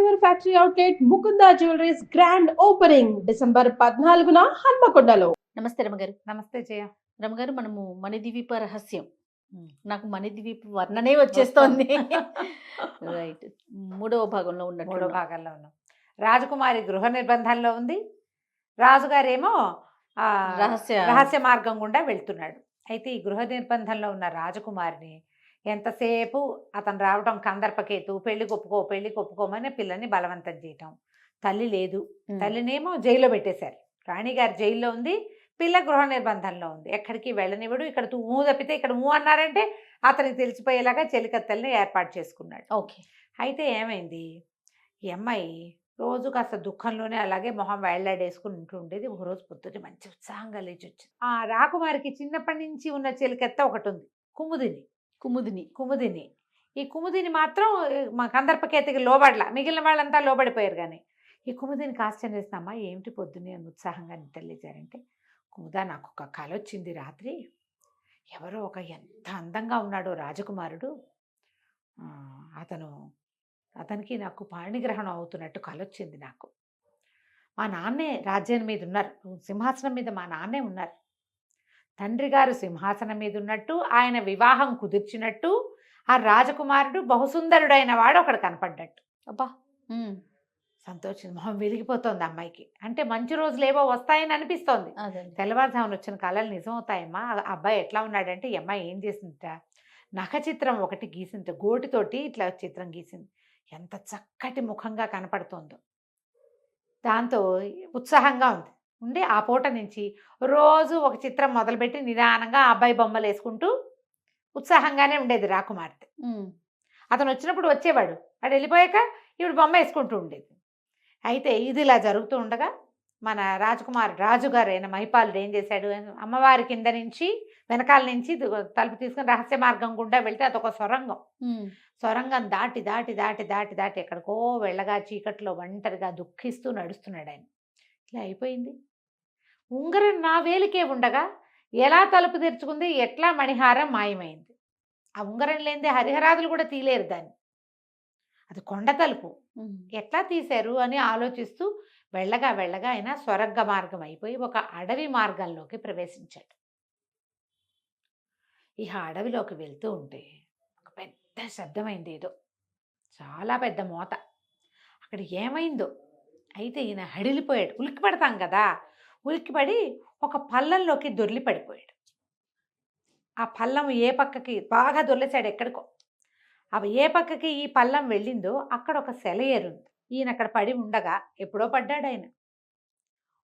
Ever factory outlet Mukunda jewelleries grand opening December పద్నాలుగున హన్మకొండలో. నమస్తే రమగారు. నమస్తే జయ. రమగారు మనము మణిద్వీప రహస్యం. నాకు మణిద్వీప వర్ణనే వచ్చేస్తోంది. రైట్ మూడవ భాగంలో మూడో ఉన్నట్టు భాగంలో ఉన్నాం. రాజకుమారి గృహ నిర్బంధంలో ఉంది. రాజుగారేమో ఆ, రహస్య రహస్య మార్గం గుండా వెళ్తున్నాడు. అయితే ఈ గృహ నిర్బంధంలో ఉన్న రాజకుమారిని ఎంతసేపు అతను రావటం కందర్పకేతు పెళ్ళి ఒప్పుకో పెళ్ళి ఒప్పుకోమని పిల్లని బలవంతం చేయటం. తల్లి లేదు. తల్లినేమో జైల్లో పెట్టేశారు. రాణిగారు జైల్లో ఉంది. పిల్ల గృహ నిర్బంధంలో ఉంది. ఎక్కడికి వెళ్ళనివ్వడు. ఇక్కడ తూ ఊ తప్పితే ఇక్కడ ఊ అన్నారంటే అతనికి తెలిసిపోయేలాగా చెలికత్తెల్ని ఏర్పాటు చేసుకున్నాడు. ఓకే. అయితే ఏమైంది? ఈ అమ్మాయి రోజు కాస్త దుఃఖంలోనే అలాగే మొహం వేళ్ళాడేసుకుని ఉంటూ ఉండేది. ఒక రోజు పొద్దుట మంచి ఉత్సాహంగా లేచి వచ్చింది. ఆ రాకుమారికి చిన్నప్పటి నుంచి ఉన్న చెలికెత్త ఒకటి ఉంది కుముదిని కుముదిని కుముదిని. ఈ కుముదిని మాత్రం మా కందర్పకేతకి లోబడలా. మిగిలిన వాళ్ళంతా లోబడిపోయారు కానీ ఈ కుముదిని ఆశ్చర్యం చేసినమ్మా ఏమిటి పొద్దున్నే అని ఉత్సాహంగా నిద్రలేచారంటే కుముదా నాకు ఒక కళ వచ్చింది రాత్రి. ఎవరో ఒక ఎంత అందంగా ఉన్నాడో రాజకుమారుడు. అతను అతనికి నాకు పాణిగ్రహణం అవుతున్నట్టు కలొచ్చింది నాకు. మా నాన్నే రాజ్యం మీద ఉన్నారు. సింహాసనం మీద మా నాన్నే ఉన్నారు. తండ్రి గారు సింహాసనం మీద ఉన్నట్టు ఆయన వివాహం కుదిర్చినట్టు ఆ రాజకుమారుడు బహుసుందరుడైన వాడు ఒకడు కనపడ్డట్టు. అబ్బా! సంతోషం మొహం వెలిగిపోతోంది అమ్మాయికి. అంటే మంచి రోజులు ఏవో వస్తాయని అనిపిస్తోంది. తెల్లవారుజామున వచ్చిన కళలు నిజమవుతాయమ్మా? అబ్బాయి ఎట్లా ఉన్నాడంటే ఈ అమ్మాయి ఏం చేసిందిట? నఖ చిత్రం ఒకటి గీసింది. గోటితోటి ఇట్లా చిత్రం గీసింది. ఎంత చక్కటి ముఖంగా కనపడుతోందో. దాంతో ఉత్సాహంగా ఉంది. ఉండి ఆ పూట నుంచి రోజు ఒక చిత్రం మొదలుపెట్టి నిదానంగా ఆ అబ్బాయి బొమ్మలు వేసుకుంటూ ఉత్సాహంగానే ఉండేది రాకుమార్తె అతను వచ్చినప్పుడు వచ్చేవాడు. వాడు వెళ్ళిపోయాక ఇప్పుడు బొమ్మ వేసుకుంటూ ఉండేది. అయితే ఇది ఇలా జరుగుతూ ఉండగా మన రాజకుమార్ రాజుగారు అయిన మహిపాలుడు ఏం చేశాడు? అమ్మవారి కింద నుంచి వెనకాల నుంచి తలుపు తీసుకుని రహస్య మార్గం గుండా వెళ్తే అదొక సొరంగం. సొరంగం దాటి దాటి దాటి దాటి దాటి ఎక్కడికో వెళ్ళగా చీకట్లో ఒంటరిగా దుఃఖిస్తూ నడుస్తున్నాడు ఆయన. ఇలా అయిపోయింది. ఉంగరం నా వేలికే ఉండగా ఎలా తలుపు తెరుచుకుంది? ఎట్లా మణిహారం మాయమైంది? ఆ ఉంగరం లేనిదే హరిహరాదులు కూడా తీలేరు దాన్ని. అది కొండ తలుపు. ఎట్లా తీశారు? అని ఆలోచిస్తూ వెళ్ళగా వెళ్ళగా ఆయన స్వర్గ మార్గం అయిపోయి ఒక అడవి మార్గంలోకి ప్రవేశించాడు. ఇక అడవిలోకి వెళ్తూ ఉంటే ఒక పెద్ద శబ్దమైంది ఏదో. చాలా పెద్ద మోత. అక్కడ ఏమైందో? అయితే ఈయన హడిలిపోయాడు. ఉలిక్కి పడతాం కదా! ఉలిక్కిపడి ఒక పల్లంలోకి దొర్లి పడిపోయాడు. ఆ పల్లం ఏ పక్కకి బాగా దొర్లేశాడు ఎక్కడికో. అవి ఏ పక్కకి ఈ పల్లం వెళ్ళిందో అక్కడ ఒక సెలయేరుంది ఈయన అక్కడ పడి ఉండగా ఎప్పుడో పడ్డాడు ఆయన.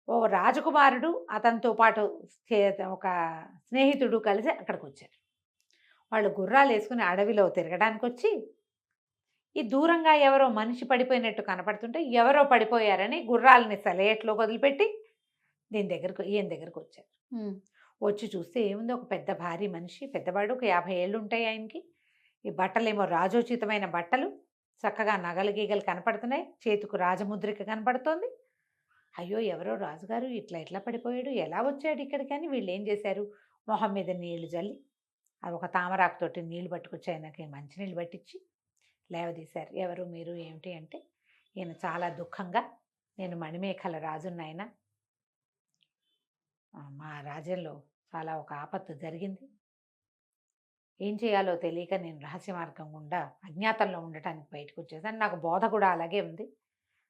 ఓ రాజకుమారుడు అతనితో పాటు చే- ఒక స్నేహితుడు కలిసి అక్కడికి వచ్చారు వాళ్ళు గుర్రాలు వేసుకుని అడవిలో తిరగడానికి వచ్చి ఈ దూరంగా ఎవరో మనిషి పడిపోయినట్టు కనపడుతుంటే ఎవరో పడిపోయారని గుర్రాలని సెలయేట్లో వదిలిపెట్టి దీని దగ్గరకు ఈయన దగ్గరకు వచ్చారు వచ్చి చూస్తే ఏముంది? ఒక పెద్ద భారీ మనిషి పెద్దవాడు ఒక యాభై ఏళ్ళు ఉంటాయి ఆయనకి. ఈ బట్టలేమో రాజోచితమైన బట్టలు చక్కగా నగలు గీగలు కనపడుతున్నాయి చేతికి రాజముద్రిక కనపడుతోంది. అయ్యో ఎవరో రాజుగారు ఇట్లా ఇట్లా పడిపోయాడు ఎలా వచ్చాడు ఇక్కడికి అని వీళ్ళు ఏం చేశారు? మొహం మీద నీళ్ళు జల్లి అది ఒక తామరాకుతోటి నీళ్ళు పట్టుకొచ్చి ఆయనకి మంచినీళ్ళు పట్టించి లేవదీశారు. ఎవరు మీరు ఏమిటి అంటే ఈయన చాలా దుఃఖంగా నేను మణిమేఖల రాజున్నాయన? మా రాజ్యంలో చాలా ఒక ఆపత్తు జరిగింది. ఏం చేయాలో తెలియక నేను రహస్య మార్గం గుండా అజ్ఞాతంలో ఉండటానికి బయటకు వచ్చేసాను. నాకు బోధ కూడా అలాగే ఉంది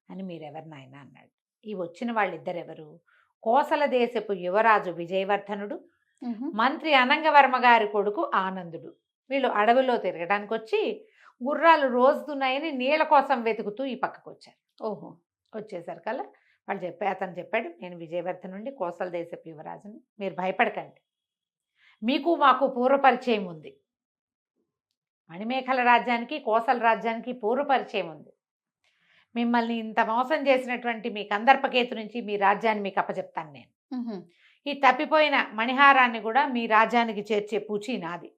అని మీరెవరు నాయన అన్నాడు. ఈ వచ్చిన వాళ్ళిద్దరెవరు? కోసల దేశపు యువరాజు విజయవర్ధనుడు మంత్రి అనంగవర్మ గారి కొడుకు ఆనందుడు. వీళ్ళు అడవిలో తిరగడానికి వచ్చి గుర్రాలు రోజుతున్నాయని నీళ్ళ కోసం వెతుకుతూ ఈ పక్కకు వచ్చారు ఓహో. వచ్చేసరికల్లా వాళ్ళు చెప్పా అతను చెప్పాడు నేను విజయవర్ధన్ నుండి కోసల దేశపు యువరాజుని. మీరు భయపడకండి. మీకు మాకు పూర్వపరిచయం ఉంది. మణిమేఖల రాజ్యానికి కోసల రాజ్యానికి పూర్వపరిచయం ఉంది. మిమ్మల్ని ఇంత మోసం చేసినటువంటి మీ కందర్పకేతు నుంచి మీ రాజ్యాన్ని మీకు అప్పచెప్తాను నేను. ఈ తప్పిపోయిన మణిహారాన్ని కూడా మీ రాజ్యానికి చేర్చే పూచి నాది.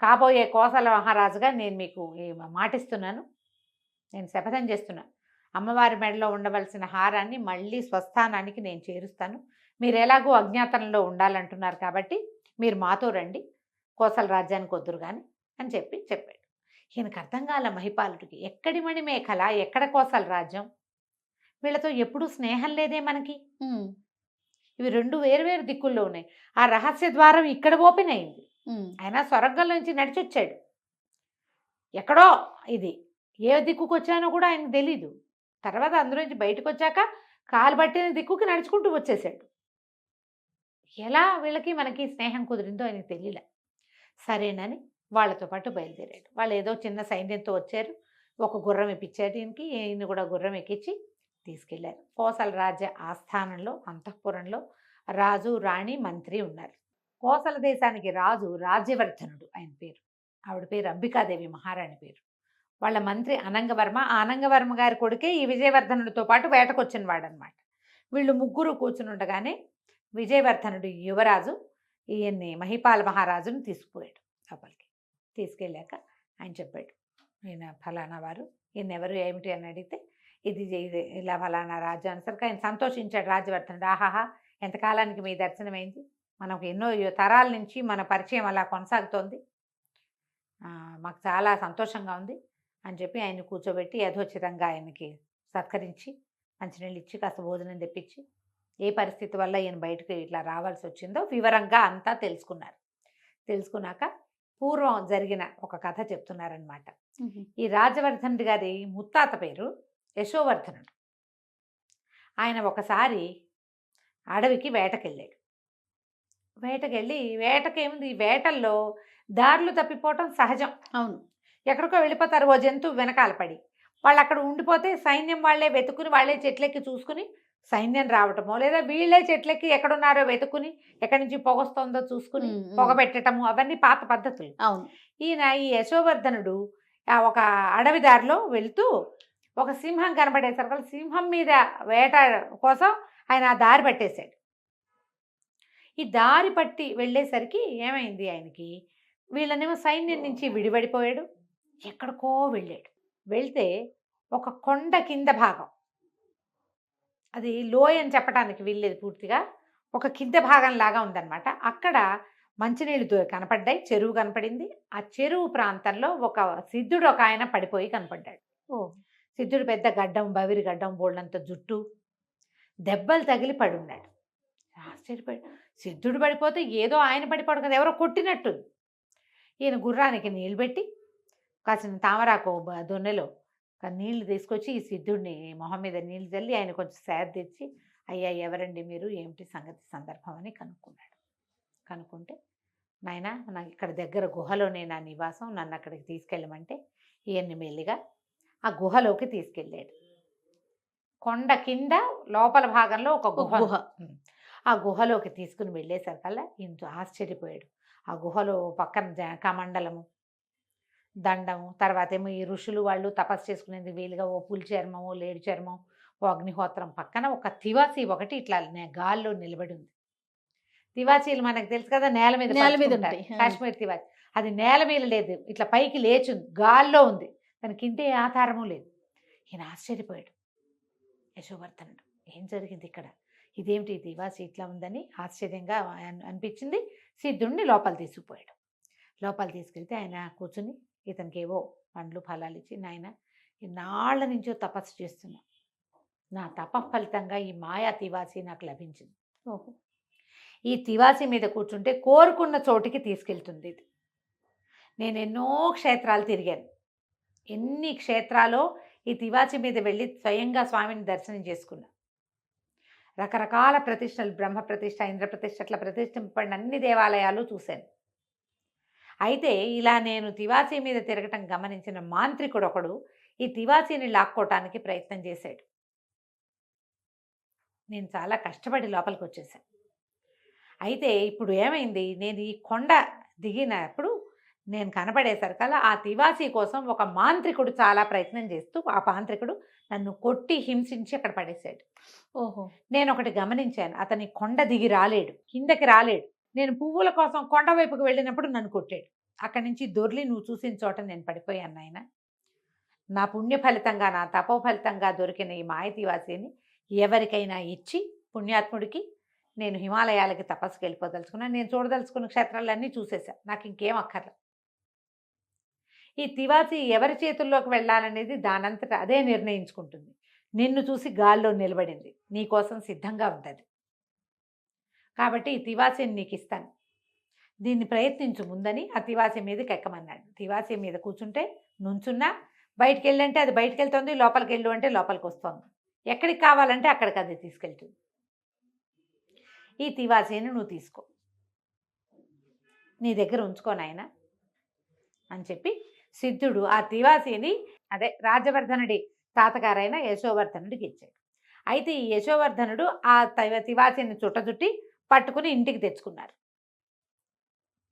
కాబోయే కోసల మహారాజుగా నేను మీకు మాటిస్తున్నాను. నేను శపథం చేస్తున్నాను అమ్మవారి మెడలో ఉండవలసిన హారాన్ని మళ్ళీ స్వస్థానానికి నేను చేరుస్తాను. మీరు ఎలాగో అజ్ఞాతంలో ఉండాలంటున్నారు కాబట్టి మీరు మాతో రండి. కోసల రాజ్యానికి వద్దురు కానీ అని చెప్పి చెప్పాడు. ఈయనకు అర్థం కాల మహిపాలుడికి ఎక్కడి మణి మేఖల ఎక్కడ కోసల రాజ్యం? వీళ్ళతో ఎప్పుడూ స్నేహం లేదే మనకి. ఇవి రెండు వేరు వేరు దిక్కుల్లో ఉన్నాయి. ఆ రహస్య ద్వారం ఇక్కడ ఓపెన్ అయింది. ఆయన స్వర్గం నుంచి నడిచొచ్చాడు. ఎక్కడో ఇది ఏ దిక్కుకు వచ్చానో కూడా ఆయనకు తెలీదు. తర్వాత అందులోంచి బయటకు వచ్చాక కాలు పట్టిన దిక్కుకి నడుచుకుంటూ వచ్చేసాడు. ఎలా వీళ్ళకి మనకి స్నేహం కుదిరిందో ఆయనకు తెలియలే సరేనని వాళ్ళతో పాటు బయలుదేరాడు. వాళ్ళు ఏదో చిన్న సైన్యంతో వచ్చారు. ఒక గుర్రం ఇప్పించారు దీనికి. ఈయన కూడా గుర్రం ఎక్కించి తీసుకెళ్ళారు. కోసల రాజ్య ఆస్థానంలో అంతఃపురంలో రాజు రాణి మంత్రి ఉన్నారు. కోసల దేశానికి రాజు రాజ్యవర్ధనుడు ఆయన పేరు. ఆవిడ పేరు అంబికాదేవి మహారాణి పేరు. వాళ్ళ మంత్రి అనంగవర్మ ఆ అనంగవర్మ గారి కొడుకే ఈ విజయవర్ధనుడితో పాటు వేటకొచ్చిన వాడనమాట వీళ్ళు ముగ్గురు కూర్చుని ఉండగానే విజయవర్ధనుడు యువరాజు ఈయన్ని మహిపాల మహారాజును తీసుకుపోయాడు లోపలికి. తీసుకెళ్ళాక ఆయన చెప్పాడు ఈయన ఫలానా వారు ఈయన ఎవరు ఏమిటి అని అడిగితే ఇది ఇది ఇలా ఫలానా రాజు అనేసరికి ఆయన సంతోషించాడు రాజవర్ధనుడు ఆహాహా ఎంతకాలానికి మీ దర్శనమైంది మనకు ఎన్నో తరాల నుంచి మన పరిచయం అలా కొనసాగుతోంది. మాకు చాలా సంతోషంగా ఉంది. అని చెప్పి ఆయన కూర్చోబెట్టి యథోచితంగా ఆయనకి సత్కరించి మంచినీళ్ళు ఇచ్చి కాస్త భోజనం తెప్పించి ఏ పరిస్థితి వల్ల ఈయన బయటకు ఇట్లా రావాల్సి వచ్చిందో వివరంగా అంతా తెలుసుకున్నారు. తెలుసుకున్నాక పూర్వం జరిగిన ఒక కథ చెప్తున్నారనమాట ఈ రాజవర్ధనుడి గారి ముత్తాత పేరు యశోవర్ధనుడు. ఆయన ఒకసారి అడవికి వేటకెళ్ళాడు. వేటకెళ్ళి వేటకేముంది? ఈ వేటల్లో దారులు తప్పిపోవటం సహజం. అవును. ఎక్కడికో వెళ్ళిపోతారు ఓ జంతువు వెనకాల పడి. వాళ్ళు అక్కడ ఉండిపోతే సైన్యం వాళ్ళే వెతుకుని వాళ్ళే చెట్లెక్కి చూసుకుని సైన్యం రావటమో లేదా వీళ్ళే చెట్లెక్కి ఎక్కడున్నారో వెతుకుని ఎక్కడి నుంచి పొగొస్తుందో చూసుకుని ఉమ్, ఉమ్. పొగ పెట్టడము అవన్నీ పాత పద్ధతులు. అవును. ఈయన ఈ యశోవర్ధనుడు ఒక అడవి దారిలో వెళ్తూ ఒక సింహం కనబడేసరికి సింహం మీద వేట కోసం ఆయన ఆ దారి పట్టేశాడు. ఈ దారి పట్టి వెళ్ళేసరికి ఏమైంది ఆయనకి? వీళ్ళనేమో సైన్యం నుంచి విడిపడిపోయాడు. ఎక్కడికో వెళ్ళాడు. వెళ్తే ఒక కొండ కింద భాగం. అది లోయ అని చెప్పడానికి వీల్లేదు పూర్తిగా. ఒక కింద భాగం లాగా ఉందన్నమాట. అక్కడ మంచినీళ్ళు కనపడ్డాయి చెరువు కనపడింది. ఆ చెరువు ప్రాంతంలో ఒక సిద్ధుడు ఒక ఆయన పడిపోయి కనపడ్డాడు. ఓ! సిద్ధుడు పెద్ద గడ్డం బవిరి గడ్డం బోళ్ళంత జుట్టు దెబ్బలు తగిలి పడున్నాడు. ఆశ్చర్యపడి సిద్ధుడు పడిపోతే ఏదో ఆయన పడిపోడు కదా ఎవరో కొట్టినట్టు ఈయన గుర్రానికి నీళ్ళు పెట్టి కాసిన తామరాకు దొన్నెలో నీళ్ళు తీసుకొచ్చి ఈ సిద్ధుడిని మొహం మీద నీళ్ళు చల్లి ఆయన కొంచెం సేద తెచ్చి అయ్యా ఎవరండి మీరు? ఏమిటి సంగతి సందర్భం? అని కనుక్కున్నాడు. కనుక్కుంటే నాయన నాకు ఇక్కడ దగ్గర గుహలోనే నా నివాసం. నన్ను అక్కడికి తీసుకెళ్ళమంటే? ఈయన్ని మెల్లిగా ఆ గుహలోకి తీసుకెళ్ళాడు. కొండ కింద లోపల భాగంలో ఒక గుహ. ఆ గుహలోకి తీసుకుని వెళ్ళేసరికల్లా ఇంత ఆశ్చర్యపోయాడు. ఆ గుహలో పక్కన కమండలము దండము. తర్వాత ఏమో ఈ ఋషులు వాళ్ళు తపస్సు చేసుకునేందుకు వీలుగా ఓ పులి చర్మం లేడి చర్మం ఓ అగ్నిహోత్రం పక్కన ఒక తివాసి ఒకటి ఇట్లా నే- గాల్లో నిలబడి ఉంది. తివాచీలు మనకు తెలుసు కదా నేల మీద నేల మీద. ఉంటాయి. కాశ్మీర్ తివాచి అది నేల మీద లేదు. ఇట్లా పైకి లేచుంది. గాల్లో ఉంది. దానికి ఇంతే ఆధారము లేదు. ఈయన ఆశ్చర్యపోయాడు. యశోవర్ధనుడు ఏం జరిగింది ఇక్కడ? ఇదేమిటి దివాసి ఇట్లా ఉందని ఆశ్చర్యంగా అన్- అనిపించింది. సిద్ధుడిని లోపల తీసుకుపోయాడు. లోపల తీసుకెళ్తే ఆయన కూర్చుని ఇతనికి ఏవో పండ్లు ఫలాలు ఇచ్చి నాయన ఇన్నాళ్ళ నుంచో తపస్సు చేస్తున్నా. నా తప ఫలితంగా ఈ మాయా తివాసి నాకు లభించింది. ఓహో! ఈ తివాసి మీద కూర్చుంటే కోరుకున్న చోటికి తీసుకెళ్తుంది ఇది. నేను ఎన్నో క్షేత్రాలు తిరిగాను. ఎన్ని క్షేత్రాలో ఈ తివాచి మీద వెళ్ళి స్వయంగా స్వామిని దర్శనం చేసుకున్నా. రకరకాల ప్రతిష్టలు బ్రహ్మ ప్రతిష్ట ఇంద్ర ప్రతిష్ట అట్లా ప్రతిష్ఠింపబడిన అన్ని దేవాలయాలు చూశాను. అయితే ఇలా నేను తివాచీ మీద తిరగటం గమనించిన మాంత్రికుడు ఒకడు ఈ తివాచీని లాక్కోవటానికి ప్రయత్నం చేశాడు. నేను చాలా కష్టపడి లోపలికి వచ్చేసాను. అయితే ఇప్పుడు ఏమైంది? నేను ఈ కొండ దిగినప్పుడు నేను కనపడేసరికల్లా ఆ తివాసీ కోసం ఒక మాంత్రికుడు చాలా ప్రయత్నం చేస్తూ ఆ మాంత్రికుడు నన్ను కొట్టి హింసించి అక్కడ పడేశాడు. ఓహో! నేను ఒకటి గమనించాను. అతని కొండ దిగి రాలేడు. కిందకి రాలేడు. నేను పువ్వుల కోసం కొండ వైపుకు వెళ్ళినప్పుడు నన్ను కొట్టాడు. అక్కడి నుంచి దొర్లి నువ్వు చూసిన చోట నేను పడిపోయాను నాయన. నా పుణ్య ఫలితంగా నా తపో ఫలితంగా దొరికిన ఈ మాయతివాసిని ఎవరికైనా ఇచ్చి పుణ్యాత్ముడికి నేను హిమాలయాలకి తపస్సుకి వెళ్ళిపోదలుచుకున్నాను. నేను చూడదలుచుకున్న క్షేత్రాలన్నీ చూసేశాను నాకు ఇంకేం అక్కర్లేదు ఈ తివాసి ఎవరి చేతుల్లోకి వెళ్ళాలనేది దానంతట అదే నిర్ణయించుకుంటుంది. నిన్ను చూసి గాల్లో నిలబడింది. నీ కోసం సిద్ధంగా అది కాబట్టి ఈ తివాసిని నీకు ఇస్తాను. దీన్ని ప్రయత్నించు ముందని ఆ తివాసి మీదకి ఎక్కమన్నాడు. తివాసి మీద కూర్చుంటే నుంచున్నా బయటికి వెళ్ళంటే అది బయటికి వెళ్తుంది లోపలికి వెళ్ళు అంటే లోపలికి వస్తుంది ఎక్కడికి కావాలంటే అక్కడికి అది తీసుకెళ్తుంది ఈ తివాసీని నువ్వు తీసుకో. నీ దగ్గర ఉంచుకో నాయన అని చెప్పి సిద్ధుడు ఆ తివాసీని అదే రాజవర్ధనుడి తాతగారైన యశోవర్ధనుడికి ఇచ్చాడు. అయితే ఈ యశోవర్ధనుడు ఆ తవ- తివాసీని చుట్టచుట్టి పట్టుకుని ఇంటికి తెచ్చుకున్నారు.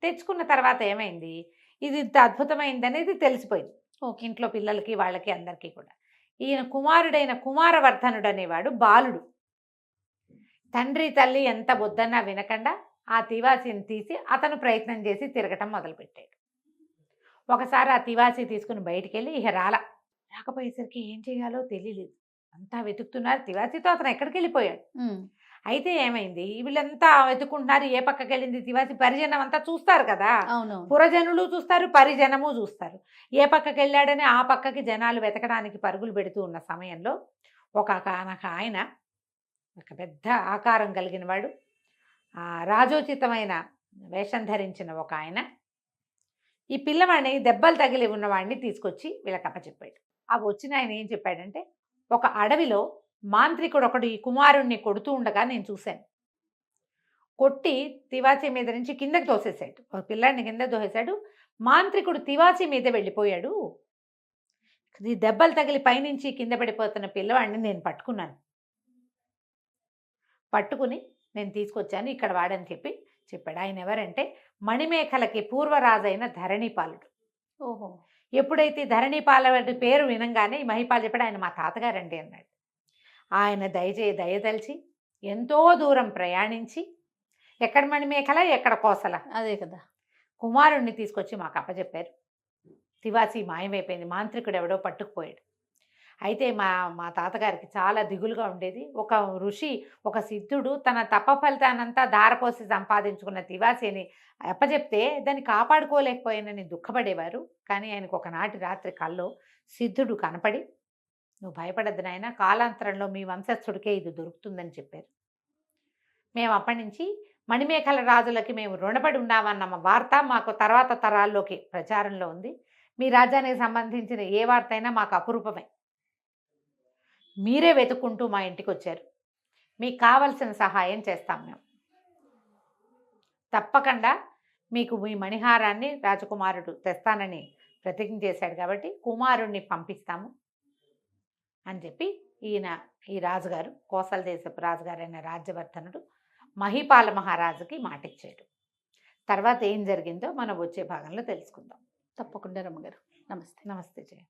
తెచ్చుకున్న తర్వాత ఏమైంది? ఇది ఇంత అద్భుతమైంది అనేది తెలిసిపోయింది ఇంట్లో పిల్లలకి వాళ్ళకి అందరికీ కూడా. ఈయన కుమారుడైన కుమారవర్ధనుడు అనేవాడు బాలుడు. తండ్రి తల్లి ఎంత బుద్ధన్నా వినకుండా ఆ తివాసిని తీసి అతను ప్రయత్నం చేసి తిరగటం మొదలుపెట్టాడు. ఒకసారి ఆ తివాసి తీసుకుని బయటికి వెళ్ళి ఇక రాల. రాకపోయేసరికి ఏం చేయాలో తెలియలేదు అంతా వెతుకుతున్నారు. తివాసితో అతను ఎక్కడికి వెళ్ళిపోయాడు అయితే ఏమైంది? వీళ్ళంతా వెతుకుంటున్నారు ఏ పక్కకి వెళ్ళింది తివాసి? పరిజనం అంతా చూస్తారు కదా? పురజనులు చూస్తారు పరిజనము చూస్తారు. ఏ పక్కకి వెళ్ళాడని ఆ పక్కకి జనాలు వెతకడానికి పరుగులు పెడుతూ ఉన్న సమయంలో ఒక ఆయన ఒక పెద్ద ఆకారం కలిగిన వాడు రాజోచితమైన వేషం ధరించిన ఒక ఆయన ఈ పిల్లవాడిని దెబ్బలు తగిలి ఉన్నవాడిని తీసుకొచ్చి వీళ్ళకి అప్పచెప్పాడు. ఆ వచ్చిన ఆయన ఏం చెప్పాడంటే ఒక అడవిలో మాంత్రికుడు ఒకడు ఈ కుమారుణ్ణి కొడుతూ ఉండగా నేను చూశాను. కొట్టి తివాచి మీద నుంచి కిందకి తోసేశాడు. ఒక పిల్లాడిని కింద తోసేశాడు. మాంత్రికుడు తివాచి మీద వెళ్ళిపోయాడు. ఈ దెబ్బలు తగిలి పైనుంచి కింద పడిపోతున్న పిల్లవాడిని నేను పట్టుకున్నాను. పట్టుకుని నేను తీసుకొచ్చాను ఇక్కడ వాడని చెప్పి చెప్పాడు. ఆయన ఎవరంటే మణిమేఖలకి పూర్వరాజైన ధరణిపాలుడు. ఓహో! ఎప్పుడైతే ధరణిపాలుడి పేరు వినంగానే ఈ మహిపాలు చెప్పాడు ఆయన మా తాతగారండి అన్నాడు. ఆయన దయచే దయదలిచి ఎంతో దూరం ప్రయాణించి ఎక్కడ మణిమేఖల ఎక్కడ కోసల. అదే కదా! కుమారుణ్ణి తీసుకొచ్చి మాకు అప్పచెప్పారు తివాసి మాయమైపోయింది. మాంత్రికుడు ఎవడో పట్టుకుపోయాడు. అయితే మా మా తాతగారికి చాలా దిగులుగా ఉండేది. ఒక ఋషి ఒక సిద్ధుడు తన తప ఫలితానంతా దారపోసి సంపాదించుకున్న తివాసిని అప్పచెప్తే దాన్ని కాపాడుకోలేకపోయానని దుఃఖపడేవారు. కానీ ఆయనకు ఒకనాటి రాత్రి కల్లో సిద్ధుడు కనపడి నువ్వు భయపడద్దు నాయన కాలాంతరంలో మీ వంశస్థుడికే ఇది దొరుకుతుందని చెప్పారు. మేము అప్పటి నుంచి మణిమేఖల రాజులకి మేము రుణపడి ఉన్నామన్న వార్త మాకు తర్వాత తరాల్లోకి ప్రచారంలో ఉంది. మీ రాజ్యానికి సంబంధించిన ఏ వార్త అయినా మాకు అపురూపమే. మీరే వెతుక్కుంటూ మా ఇంటికి వచ్చారు మీకు కావలసిన సహాయం చేస్తాం మేము. తప్పకుండా మీకు మీ మణిహారాన్ని రాజకుమారుడు తెస్తానని ప్రతిజ్ఞ చేశాడు కాబట్టి కుమారుణ్ణి పంపిస్తాము. అని చెప్పి ఈయన ఈ రాజుగారు కోసల దేశపు రాజుగారైన రాజ్యవర్ధనుడు మహిపాల మహారాజుకి మాటిచ్చాడు. తర్వాత ఏం జరిగిందో మనం వచ్చే భాగంలో తెలుసుకుందాం. తప్పకుండా రమ్మగారు. నమస్తే. నమస్తే జయ.